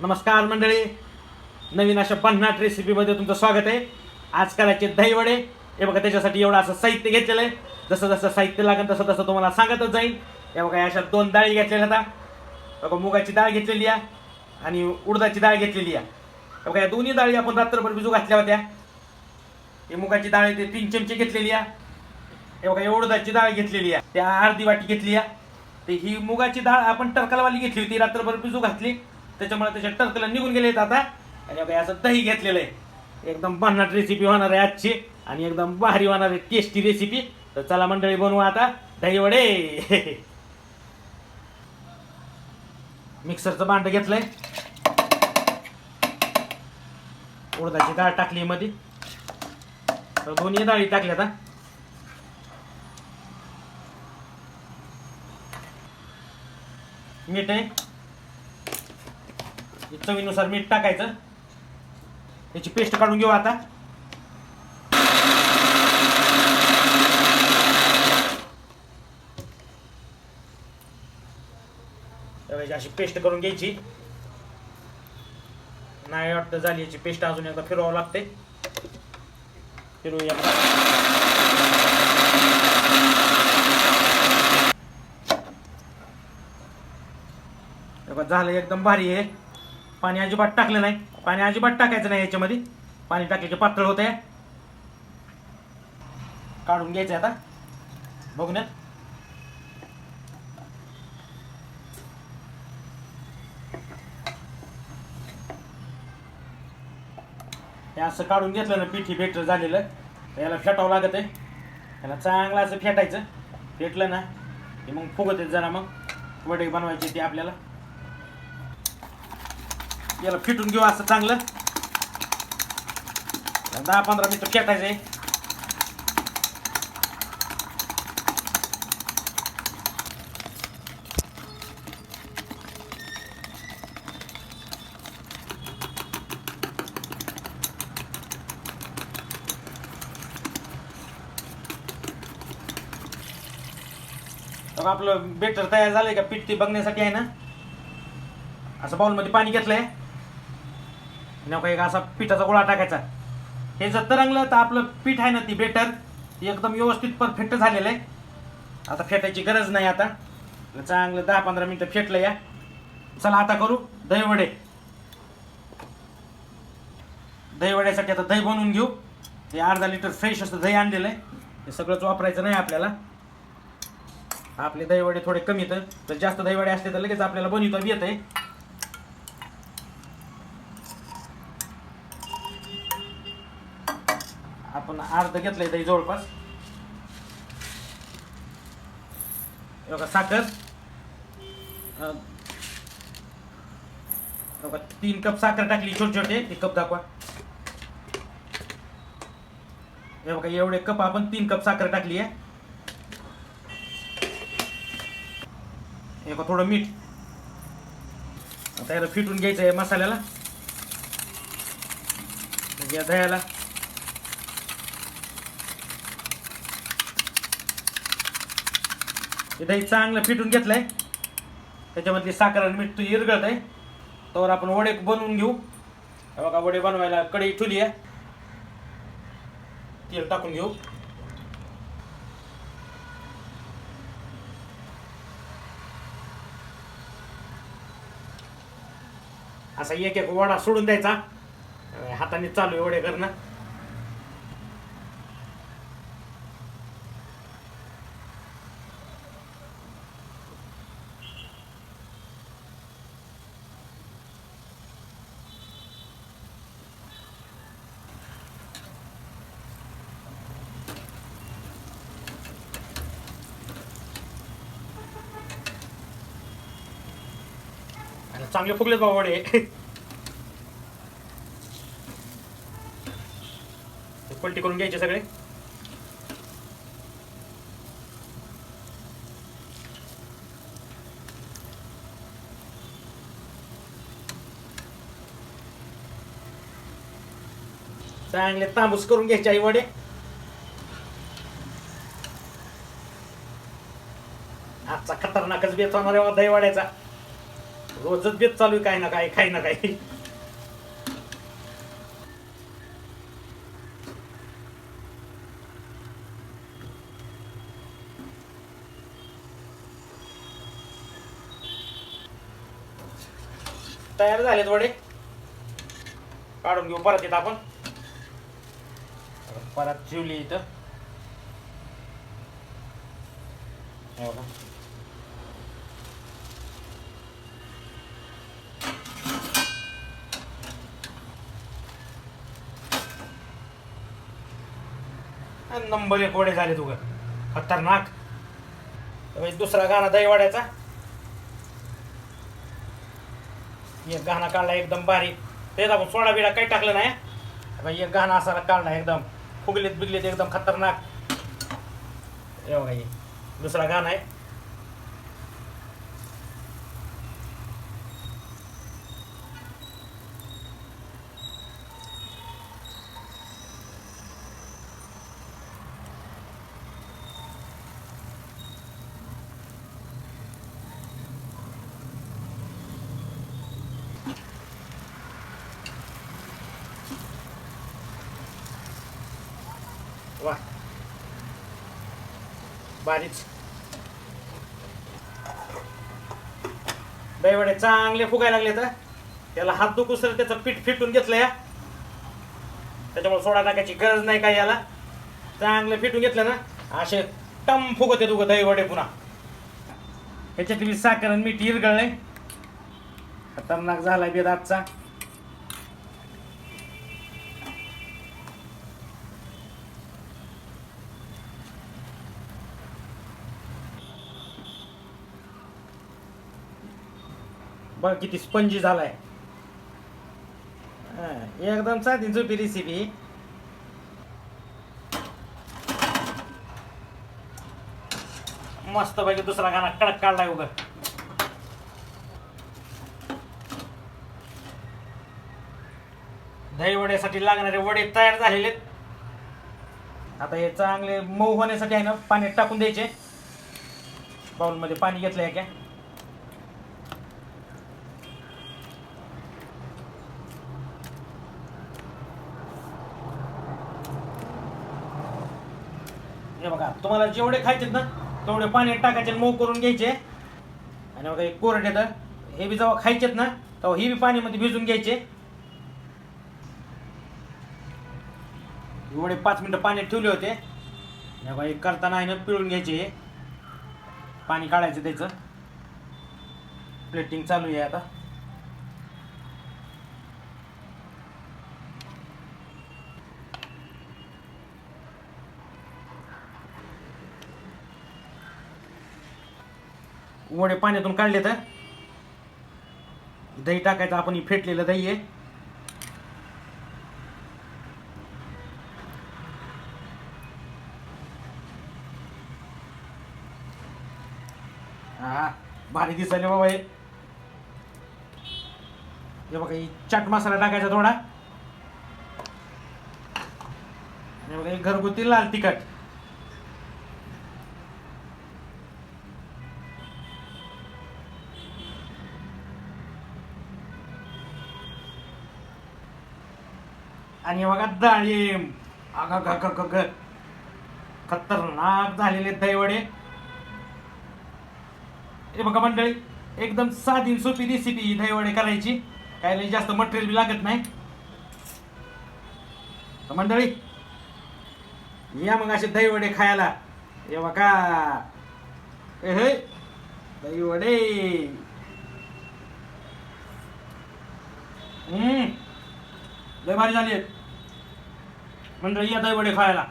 नमस्कार मंडळी. नवीन अशा पन्नाट रेसिपीमध्ये तुमचं स्वागत आहे. आज करायचे दहीवडे. हे बघा त्याच्यासाठी एवढं असं साहित्य घेतलेलं आहे. जसं जसं साहित्य लागेल तसं तसं तुम्हाला सांगतच जाईल. हे बघा या अशा दोन डाळी घेतलेल्या आता. बघा मुगाची डाळ घेतलेली आहे आणि उडदाची डाळ घेतलेली आहे. बघा या दोन्ही डाळी आपण रात्रभर भिजू घातल्या होत्या. ही मुगाची डाळ आहे ते तीन चमचे घेतलेली आहे. हे बघा उडदाची डाळ घेतलेली आहे. त्या अर्धी वाटी घेतली आहे. ते ही मुगाची डाळ आपण टरकलवाली घेतली होती रात्रभर भिजू घातली. त्याच्यामुळे त्याच्या टरकला निघून गेले आता. आणि बघा असं दही घेतलेलं आहे. एकदम भन्नाट रेसिपी होणार आहे आजची. आणि एकदम भारी होणार आहे टेस्टी रेसिपी तर चला मंडळी बनवू आता. दही वडे. मिक्सरचं भांड घेतलंय. उडदाची डाळ टाकली मध्ये तर दोन्ही डाळी टाकल्या आता मीठ आहे. चवीनुसार मीठ टाकायचं. त्याची पेस्ट काढून घेऊ आता. अशी पेस्ट करून घ्यायची. नाही वाटतं झाली याची पेस्ट अजून एकदा फिरवावं लागते फिरवूया. झालं एकदम भारी आहे पाणी अजिबात टाकलं नाही. पाणी अजिबात टाकायचं नाही याच्यामध्ये. पाणी टाकलं की पातळ होत आहे काढून घ्यायचं आता. बघून या. हे असं काढून घेतलं ना पिठी बेटर झालेलं. तर याला फेटावं लागत आहे. याला चांगलं असं फेटायचं. फेटलं ना की मग फुगत येत जरा मग. वडे बनवायचे ते आपल्याला. याला फिटून घेऊ असं चांगलं. दहा पंधरा मिनिटं फेटायचं आहे तर आपलं बेटर तयार झालंय का? पीठ ते बघण्यासाठी आहे ना? असं बाउलमध्ये पाणी घेतलंय. आणि एक असा पिठाचा गोळा टाकायचा. हे जर तरंगलं तर आपलं पीठ आहे ना ती बेटर एकदम व्यवस्थित परफेक्ट झालेलं आहे. आता फेटायची गरज नाही आता. चांगलं दहा पंधरा मिनटं फेटलं या. चला आता करू. दहीवडे. दहीवड्यासाठी आता दही बनवून घेऊ. ते अर्धा लिटर फ्रेश असतं दही आणलेलं आहे. हे सगळंच वापरायचं नाही आपल्याला. आपले दहीवडे थोडे कमी तर जास्त दहीवडे असले तर लगेच आपल्याला बनवता येत आहे आपण अर्ध घेतलंय दही जवळपास. बघा साखर. बघा, तीन कप साखर टाकली छोटे छोटे एक कप दाखवा. हे बघा एवढे कप आपण तीन कप साखर टाकली आहे. हे बघा थोडं मीठ. आता याला फिटून घ्यायचं आहे मसाल्याला. या दह्याला. हे दही चांगलं फिटून घेतलंय. त्याच्यामधली साखर आणि मीठ तू इरगळत आहे तर आपण वडे बनवून घेऊ. बघा वडे बनवायला कढई ठेवली आहे. तेल टाकून घेऊ. असा एक एक वडा सोडून द्यायचा. हाताने चालू आहे वडे करणं. चांगले फुगले बावडे वडे पलटी करून घ्यायचे सगळे. चांगले तांबूस करून घ्यायचे आई वडे. आजचा खतरनाकच बेत होणार दही दहीवाड्याचा. रोजच बेत चालू आहे काही ना काही काही ना काही. तयार झालेत वडे. काढून घेऊ परत येत आपण. परत चिवली इथं. नंबर एक वडे झाले तुझं खतरनाक. दुसरा गाणा दहीवाड्याचा. एक गाणा काढला एकदम बारीक तेच आपण सोडा बिडा काही टाकलं नाही एक गाणं असायला काढला एकदम. फुगलेत बिगलेत एकदम खतरनाक. हे. दुसरा गाणं आहे. बारीच. दहीवडे चांगले फुगायला लागले तर? त्याला हात दुखू सर त्याचं पीठ फिटून घेतलं या. त्याच्यामुळे सोडा टाकायची गरज नाही काय याला. चांगलं फिटून घेतलं ना असे टम फुगत येत उगं दहीवडे पुन्हा. ह्याच्यात मी साखर आणि मीठ इरगळले खतरनाक झालाय बेद आजचा किती स्पंजी झालाय. एकदम साधी झोपी रेसिपी मस्त पैकी दुसरा गाणा कडक काढलाय उग. दही वड्यासाठी लागणारे वडे तयार झालेले आता हे चांगले मऊ होण्यासाठी आहे ना पाण्यात टाकून द्यायचे. बाउलमध्ये पाणी घेतलं आहे का? हे बघा तुम्हाला जेवढे खायचे ना तेवढे पाण्यात टाकायचे मऊ करून घ्यायचे. आणि बघा एक कोरड येतं हे बी जेव्हा खायचेत ना तेव्हा हे बी पाण्यामध्ये भिजून घ्यायचे. एवढे पाच मिनिटं पाण्यात ठेवले होते. हे बघा हे करताना आहे ना पिळून घ्यायचे हे. पाणी काढायचं त्याचं. प्लेटिंग चालू आहे आता. वडे पाण्यातून काढले तर? दही टाकायचं आपण ही फेटलेलं दही आहे. हा भारी दिसायले बाबा हे. बघा ही चाट मसाला टाकायचा थोडा. बघा घरगुती लाल तिखट. आणि बघा डाळिंब अग ग खतरनाक झालेले दहीवडे. हे बघा मंडळी एकदम साधी सोपी रेसिपी दहीवडे करायची. काय नाही जास्त मटेरियल बी लागत नाही. तर मंडळी या मग असे दहीवडे खायला. हे बघा. ए हे दहीवडे. हम्म. लय भारी झाली. आहेत मंडळी या दहीवडे खायला